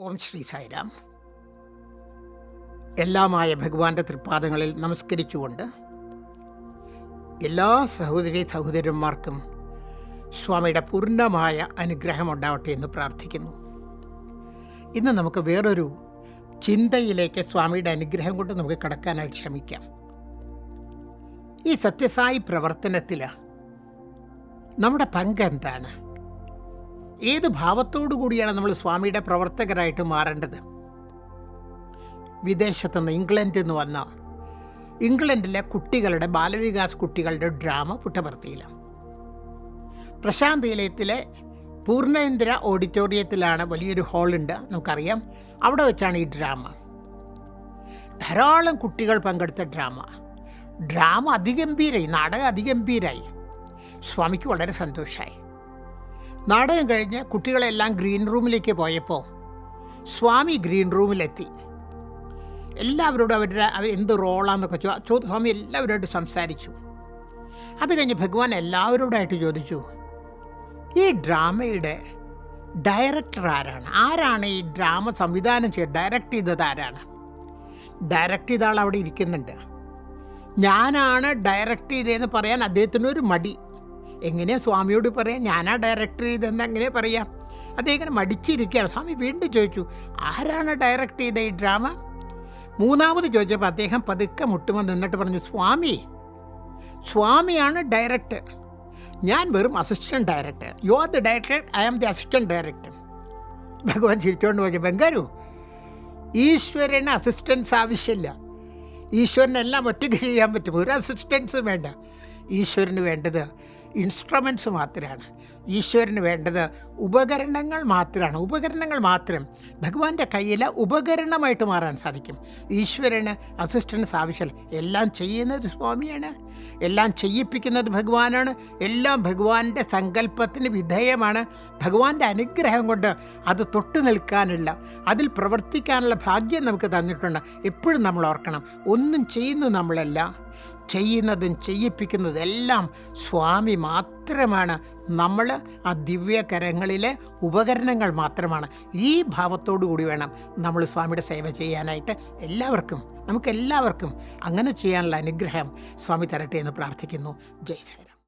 ഓം ശ്രീ സായിരാം. എല്ലാമായ ഭഗവാന്റെ തൃപ്പാദങ്ങളിൽ നമസ്കരിച്ചുകൊണ്ട് എല്ലാ സഹോദരി സഹോദരന്മാർക്കും സ്വാമിയുടെ പൂർണമായ അനുഗ്രഹം ഉണ്ടാവട്ടെ എന്ന് പ്രാർത്ഥിക്കുന്നു. ഇന്ന് നമുക്ക് വേറൊരു ചിന്തയിലേക്ക് സ്വാമിയുടെ അനുഗ്രഹം കൊണ്ട് നമുക്ക് കടക്കാനായിട്ട് ശ്രമിക്കാം. ഈ സത്യസായി പ്രവർത്തനത്തിൽ നമ്മുടെ പങ്ക് എന്താണ് ഏത് ഭാവത്തോടു കൂടിയാണ് നമ്മൾ സ്വാമിയുടെ പ്രവർത്തകരായിട്ട് മാറേണ്ടത്? വിദേശത്ത് നിന്ന് ഇംഗ്ലണ്ടിൽ നിന്ന് വന്ന ഇംഗ്ലണ്ടിലെ കുട്ടികളുടെ ബാലവികാസ് കുട്ടികളുടെ ഡ്രാമ പുട്ടപർത്തിയിലാണ് പ്രശാന്ത് നിലയത്തിലെ പൂർണേന്ദ്ര ഓഡിറ്റോറിയത്തിലാണ് വലിയൊരു ഹാളുണ്ട് നമുക്കറിയാം. അവിടെ വെച്ചാണ് ഈ ഡ്രാമ. ധാരാളം കുട്ടികൾ പങ്കെടുത്ത ഡ്രാമ. ഡ്രാമ അതിഗംഭീരായി നാടകം അതിഗംഭീരായി. സ്വാമിക്ക് വളരെ സന്തോഷമായി നാടകം കഴിഞ്ഞ് കുട്ടികളെല്ലാം ഗ്രീൻ റൂമിലേക്ക് പോയപ്പോൾ സ്വാമി ഗ്രീൻ റൂമിലെത്തി. എല്ലാവരോടും അവരുടെ അവർ എന്ത് റോളാന്നൊക്കെ ചോ സ്വാമി എല്ലാവരോടും സംസാരിച്ചു. അത് കഴിഞ്ഞ് ഭഗവാൻ എല്ലാവരോടായിട്ട് ചോദിച്ചു ഈ ഡ്രാമയുടെ ഡയറക്ടർ ആരാണ്? ആരാണ് ഈ ഡ്രാമ സംവിധാനം ചെയ്ത് ഡയറക്റ്റ് ചെയ്തത് ആരാണ്? ഡയറക്റ്റ് ചെയ്ത ആൾ അവിടെ ഇരിക്കുന്നുണ്ട്. ഞാനാണ് ഡയറക്റ്റ് ചെയ്തതെന്ന് പറയാൻ അദ്ദേഹത്തിനൊരു മടി. എങ്ങനെയാ സ്വാമിയോട് പറയാം? ഞാനാ ഡയറക്ടർ ചെയ്തതെന്ന് അങ്ങനെ പറയാം. അദ്ദേഹം മടിച്ചിരിക്കുകയാണ്. സ്വാമി വീണ്ടും ചോദിച്ചു ആരാണ് ഡയറക്റ്റ് ചെയ്ത ഈ ഡ്രാമ മൂന്നാമത് ചോദിച്ചപ്പോൾ അദ്ദേഹം പതുക്കെ മുട്ടുമ്പോൾ നിന്നിട്ട് പറഞ്ഞു സ്വാമി സ്വാമിയാണ് ഡയറക്ടർ ഞാൻ വെറും assistant director you are the director I am the assistant director ഭഗവാൻ ചിരിച്ചുകൊണ്ട് പറഞ്ഞു ബംഗാരു ഈശ്വരന് അസിസ്റ്റൻസ് ആവശ്യമില്ല. ഈശ്വരനെല്ലാം ഒറ്റയ്ക്ക് ചെയ്യാൻ പറ്റും. ഒരു അസിസ്റ്റൻസും വേണ്ട. ഈശ്വരന് വേണ്ടത് ഇൻസ്ട്രുമെന്റ്സ് മാത്രമാണ്. ഈശ്വരന് വേണ്ടത് ഉപകരണങ്ങൾ മാത്രമാണ്. ഉപകരണങ്ങൾ മാത്രം ഭഗവാന്റെ കയ്യിൽ ഉപകരണമായിട്ട് മാറാൻ സാധിക്കും. ഈശ്വരന് അസിസ്റ്റൻസ് ആവശ്യമില്ല എല്ലാം ചെയ്യുന്നത് സ്വാമിയാണ്. എല്ലാം ചെയ്യിപ്പിക്കുന്നത് ഭഗവാനാണ്. എല്ലാം ഭഗവാന്റെ സങ്കല്പത്തിന് വിധേയമാണ്. ഭഗവാന്റെ അനുഗ്രഹം കൊണ്ട് അത് തൊട്ടു നിൽക്കാനുള്ള അതിൽ പ്രവർത്തിക്കാനുള്ള ഭാഗ്യം നമുക്ക് തന്നിട്ടുണ്ട്. എപ്പോഴും നമ്മൾ ഓർക്കണം. ഒന്നും ചെയ്യുന്നു നമ്മളല്ല. ചെയ്യുന്നതും ചെയ്യിപ്പിക്കുന്നതും എല്ലാം സ്വാമി മാത്രമാണ്. നമ്മൾ ആ ദിവ്യകരങ്ങളിലെ ഉപകരണങ്ങൾ മാത്രമാണ്. ഈ ഭാവത്തോടു കൂടി വേണം നമ്മൾ സ്വാമിയുടെ സേവ ചെയ്യാനായിട്ട് എല്ലാവർക്കും നമുക്കെല്ലാവർക്കും അങ്ങനെ ചെയ്യാനുള്ള അനുഗ്രഹം സ്വാമി തരട്ടെ എന്ന് പ്രാർത്ഥിക്കുന്നു. ജയ് സൈന